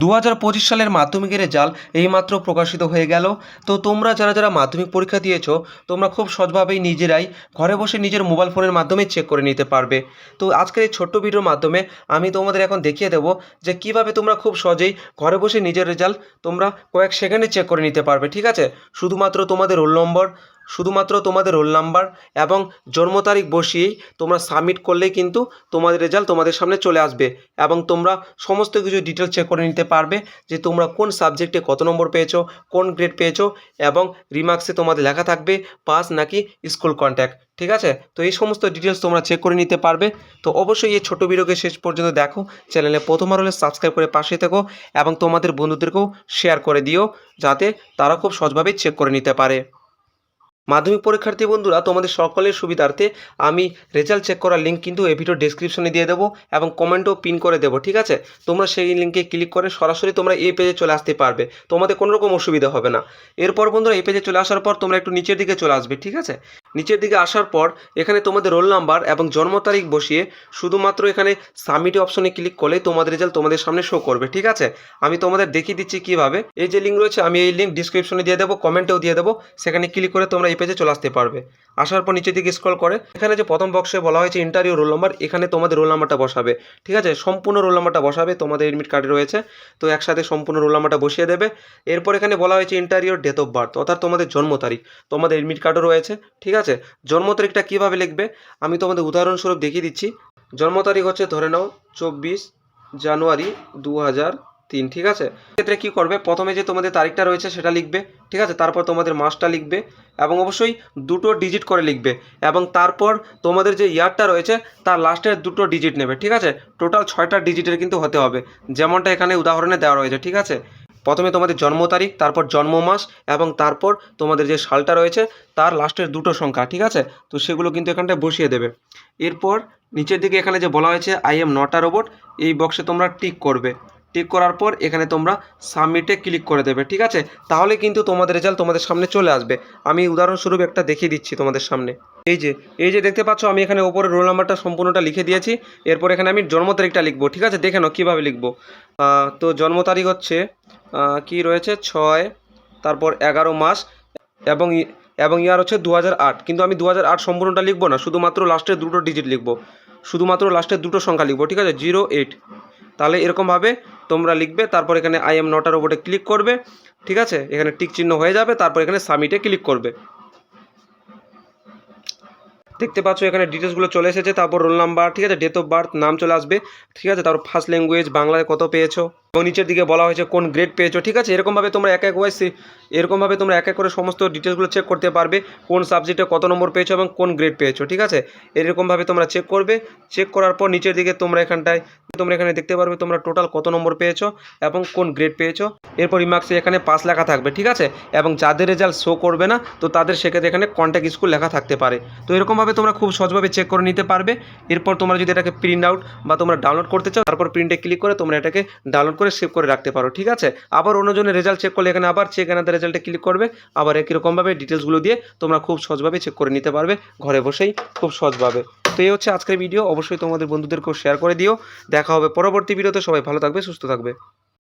দু হাজার পঁচিশ সালের মাধ্যমিকের রেজাল্ট এইমাত্র প্রকাশিত হয়ে গেল। তো তোমরা যারা যারা মাধ্যমিক পরীক্ষা দিয়েছ, তোমরা খুব সহজভাবেই নিজেরাই ঘরে বসে নিজের মোবাইল ফোনের মাধ্যমে চেক করে নিতে পারবে। তো আজকের এই ছোট্ট ভিডিওর মাধ্যমে আমি তোমাদের এখন দেখিয়ে দেবো যে কীভাবে তোমরা খুব সহজেই ঘরে বসে নিজের রেজাল্ট তোমরা কয়েক সেকেন্ডে চেক করে নিতে পারবে, ঠিক আছে? শুধুমাত্র তোমাদের রোল নম্বর শুধুমাত্র তোমাদের রোল নাম্বার এবং জন্ম তারিখ বসিয়েই তোমরা সাবমিট করলেই কিন্তু তোমাদের রেজাল্ট তোমাদের সামনে চলে আসবে এবং তোমরা সমস্ত কিছু ডিটেলস চেক করে নিতে পারবে যে তোমরা কোন সাবজেক্টে কত নম্বর পেয়েছ, কোন গ্রেড পেয়েছ এবং রিমার্কসে তোমাদের লেখা থাকবে পাস নাকি স্কুল কন্ট্যাক্ট ঠিক আছে? তো এই সমস্ত ডিটেলস তোমরা চেক করে নিতে পারবে। তো অবশ্যই এই ছোটো ভিডিওকে শেষ পর্যন্ত দেখো চ্যানেলে প্রথমবার হলে সাবস্ক্রাইব করে পাশে থেকো এবং তোমাদের বন্ধুদেরকেও শেয়ার করে দিও, যাতে তারা খুব সহজভাবে চেক করে নিতে পারে। মাধ্যমিক পরীক্ষার্থী বন্ধুরা, তোমাদের সকলের সুবিধার্থে আমি রেজাল্ট চেক করার লিঙ্ক কিন্তু এই ভিডিও ডিসক্রিপশনে দিয়ে দেবো এবং কমেন্টও পিন করে দেবো, ঠিক আছে? তোমরা সেই লিঙ্কে ক্লিক করে সরাসরি তোমরা এই পেজে চলে আসতে পারবে, তোমাদের কোনো রকম অসুবিধা হবে না। এরপর বন্ধুরা, এই পেজে চলে আসার পর তোমরা একটু নিচের দিকে চলে আসবে, ঠিক আছে? নিচের দিকে আসার পর এখানে তোমাদের রোল নাম্বার এবং জন্ম তারিখ বসিয়ে শুধুমাত্র এখানে সাবমিট অপশনে ক্লিক করলে তোমাদের রেজাল্ট তোমাদের সামনে শো করবে, ঠিক আছে? আমি তোমাদের দেখিয়ে দিচ্ছি কীভাবে। এই যে লিঙ্ক রয়েছে, আমি এই লিঙ্ক ডিসক্রিপশনে দিয়ে দেবো কমেন্টেও দিয়ে দেবো, সেখানে ক্লিক করে তোমরা এই পেজে চলে আসতে পারবে। আসার পর নিচের দিকে স্ক্রল করে, এখানে যে প্রথম বক্সে বলা হয়েছে ইন্টারভিউ রোল নাম্বার এখানে তোমাদের রোল নাম্বারটা বসাবে। ঠিক আছে? সম্পূর্ণ রোল নাম্বারটা বসাবে, তোমাদের এডমিট কার্ডে রয়েছে। তো একসাথে সম্পূর্ণ রোল নাম্বারটা বসিয়ে দেবে। এরপর এখানে বলা হয়েছে ইন্টারভিউর ডেট অফ বার্থ অর্থাৎ তোমাদের জন্ম তারিখ। তোমাদের এডমিট কার্ডও রয়েছে, ঠিক আছে? জন্ম তারিখটা কীভাবে লিখবে? আমি তোমাদের উদাহরণস্বরূপ দেখিয়ে দিচ্ছি। জন্ম তারিখ হচ্ছে ধরে নাও, চব্বিশ জানুয়ারি দু হাজার তিন, ঠিক আছে? ক্ষেত্রে কী করবে? প্রথমে যে তোমাদের তারিখটা রয়েছে সেটা লিখবে, ঠিক আছে? তারপর তোমাদের মাসটা লিখবে এবং অবশ্যই দুটো ডিজিট করে লিখবে এবং তারপর তোমাদের যে ইয়ারটা রয়েছে, তার লাস্টের দুটো ডিজিট নেবে, ঠিক আছে? টোটাল ছয়টা ডিজিটের কিন্তু হতে হবে। যেমনটা এখানে উদাহরণে দেওয়া রয়েছে, ঠিক আছে? প্রথমে তোমাদের জন্ম তারিখ, তারপর জন্ম মাস এবং তারপর তোমাদের যে সালটা রয়েছে, তার লাস্টের দুটো সংখ্যা, ঠিক আছে? তো সেগুলো কিন্তু এখানটায় বসিয়ে দেবে। এরপর নিচের দিকে এখানে যে বলা হয়েছে I am not a robot এই বক্সে তোমরা টিক করবে। টিক করার পর এখানে তোমরা সাবমিটে ক্লিক করে দেবে, ঠিক আছে? তাহলে কিন্তু তোমাদের রেজাল্ট তোমাদের সামনে চলে আসবে। আমি উদাহরণস্বরূপ একটা দেখিয়ে দিচ্ছি তোমাদের সামনে। এই যে এই যে দেখতে পাচ্ছ, আমি এখানে ওপরে রোল নাম্বারটা সম্পূর্ণটা লিখে দিয়েছি। এরপর এখানে আমি জন্ম তারিখটা লিখব, ঠিক আছে? দেখে নাও কীভাবে লিখব। তো জন্ম তারিখ হচ্ছে কি রয়েছে? ছয়, তারপর এগারো মাস, এবং এবং ইয়ার হচ্ছে দু কিন্তু আমি দু সম্পূর্ণটা লিখব না, শুধুমাত্র লাস্টের দুটো ডিজিট লিখব। শুধুমাত্র লাস্টের দুটো সংখ্যা লিখব, ঠিক আছে? জিরো এইট তাহলে এরকমভাবে তোমরা লিখবে, তারপর এখানে আই এম নটার ওপরে ক্লিক করবে, ঠিক আছে? এখানে টিক চিহ্ন হয়ে যাবে, তারপর এখানে সাবমিটে ক্লিক করবে। দেখতে পাচ্ছ এখানে ডিটেলসগুলো চলে এসেছে, তারপর রোল নাম্বার ঠিক আছে? ডেট অফ বার্থ নাম চলে আসবে, ঠিক আছে? তারপর ফার্স্ট ল্যাঙ্গুয়েজ বাংলায় কত পেয়েছ? এবং নিচের দিকে বলা হয়েছে কোন গ্রেড পেয়েছ, ঠিক আছে? এরকমভাবে তোমরা এক এক ওয়াইজ এরকমভাবে তোমরা এক এক করে সমস্ত ডিটেলসগুলো চেক করতে পারবে, কোন সাবজেক্টে কত নম্বর পেয়েছ এবং কোন গ্রেড পেয়েছ, ঠিক আছে? এরকমভাবে তোমরা চেক করবে চেক করার পর নিচের দিকে তোমরা এখানটায়, তোমরা এখানে দেখতে পারবে তোমরা টোটাল কত নম্বর পেয়েছ এবং কোন গ্রেড পেয়েছ। এরপর রিমার্কসে এখানে পাস লেখা থাকবে, ঠিক আছে? এবং যাদের রেজাল্ট শো করবে না, তো তাদের সেক্ষেত্রে এখানে কন্ট্যাক্ট স্কুল লেখা থাকতে পারে। তো এরকমভাবে তোমরা খুব সহজভাবে চেক করে নিতে পারবে। এরপর তোমরা যদি এটাকে প্রিন্ট আউট বা তোমরা ডাউনলোড করতে চাও, তারপর প্রিন্টে ক্লিক করে তোমরা এটাকে ডাউনলোড করে সেভ করে রাখতে পারো, ঠিক আছে? আবার অন্যজনের রেজাল্ট চেক করলে এখানে আবার চেক এনাদের রেজাল্টে ক্লিক করবে, আবার একই রকমভাবে ডিটেলসগুলো দিয়ে তোমরা খুব সহজভাবে চেক করে নিতে পারবে, ঘরে বসেই খুব সহজভাবে। তো এই হচ্ছে আজকের ভিডিও অবশ্যই তোমাদের বন্ধুদেরকেও শেয়ার করে দিও। দেখা হবে পরবর্তী ভিডিওতে সবাই ভালো থাকবে, সুস্থ থাকবে।